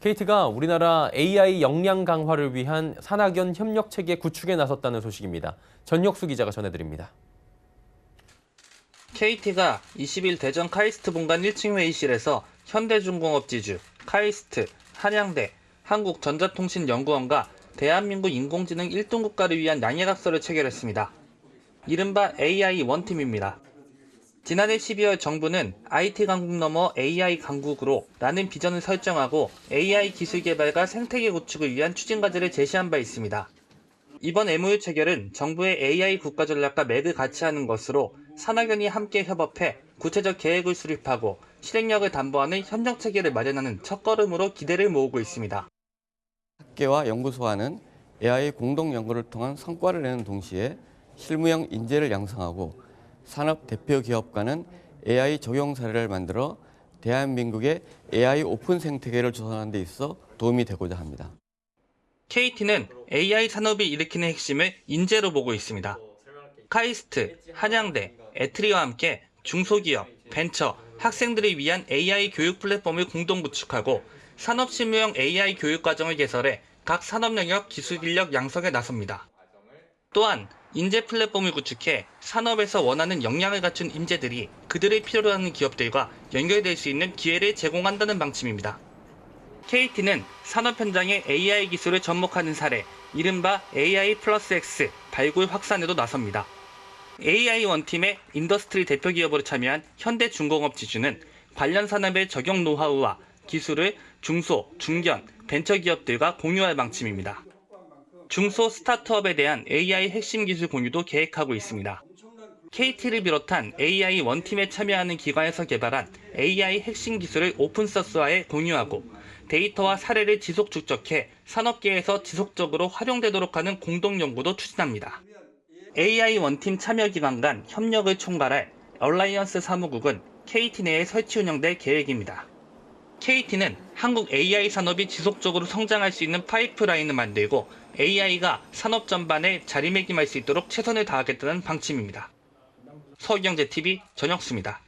KT가 우리나라 AI 역량 강화를 위한 산학연 협력 체계 구축에 나섰다는 소식입니다. 전혁수 기자가 전해드립니다. KT가 20일 대전 카이스트 본관 1층 회의실에서 현대중공업 지주, 카이스트, 한양대, 한국전자통신연구원과 대한민국 인공지능 1등 국가를 위한 양해각서를 체결했습니다. 이른바 AI 원팀입니다. 지난해 12월 정부는 IT 강국 넘어 AI 강국으로 라는 비전을 설정하고 AI 기술 개발과 생태계 구축을 위한 추진 과제를 제시한 바 있습니다. 이번 MOU 체결은 정부의 AI 국가 전략과 맥을 같이 하는 것으로 산학연이 함께 협업해 구체적 계획을 수립하고 실행력을 담보하는 협력 체계를 마련하는 첫걸음으로 기대를 모으고 있습니다. 학계와 연구소와는 AI 공동 연구를 통한 성과를 내는 동시에 실무형 인재를 양성하고 산업 대표 기업과는 AI 적용 사례를 만들어 대한민국의 AI 오픈 생태계를 조성하는 데 있어 도움이 되고자 합니다. KT는 AI 산업이 일으키는 핵심을 인재로 보고 있습니다. 카이스트, 한양대, 에트리와 함께 중소기업, 벤처, 학생들을 위한 AI 교육 플랫폼을 공동 구축하고 산업 실무형 AI 교육 과정을 개설해 각 산업 영역 기술 인력 양성에 나섭니다. 또한 인재 플랫폼을 구축해 산업에서 원하는 역량을 갖춘 인재들이 그들의 필요로 하는 기업들과 연결될 수 있는 기회를 제공한다는 방침입니다. KT는 산업 현장에 AI 기술을 접목하는 사례, 이른바 AI 플러스 X 발굴 확산에도 나섭니다. AI 원팀의 인더스트리 대표 기업으로 참여한 현대중공업 지주는 관련 산업의 적용 노하우와 기술을 중소, 중견, 벤처 기업들과 공유할 방침입니다. 중소 스타트업에 대한 AI 핵심 기술 공유도 계획하고 있습니다. KT를 비롯한 AI 원팀에 참여하는 기관에서 개발한 AI 핵심 기술을 오픈소스화해 공유하고 데이터와 사례를 지속 축적해 산업계에서 지속적으로 활용되도록 하는 공동 연구도 추진합니다. AI 원팀 참여 기관 간 협력을 총괄할 얼라이언스 사무국은 KT 내에 설치 운영될 계획입니다. KT는 한국 AI 산업이 지속적으로 성장할 수 있는 파이프라인을 만들고 AI가 산업 전반에 자리매김할 수 있도록 최선을 다하겠다는 방침입니다. 서경제TV 전혁수입니다.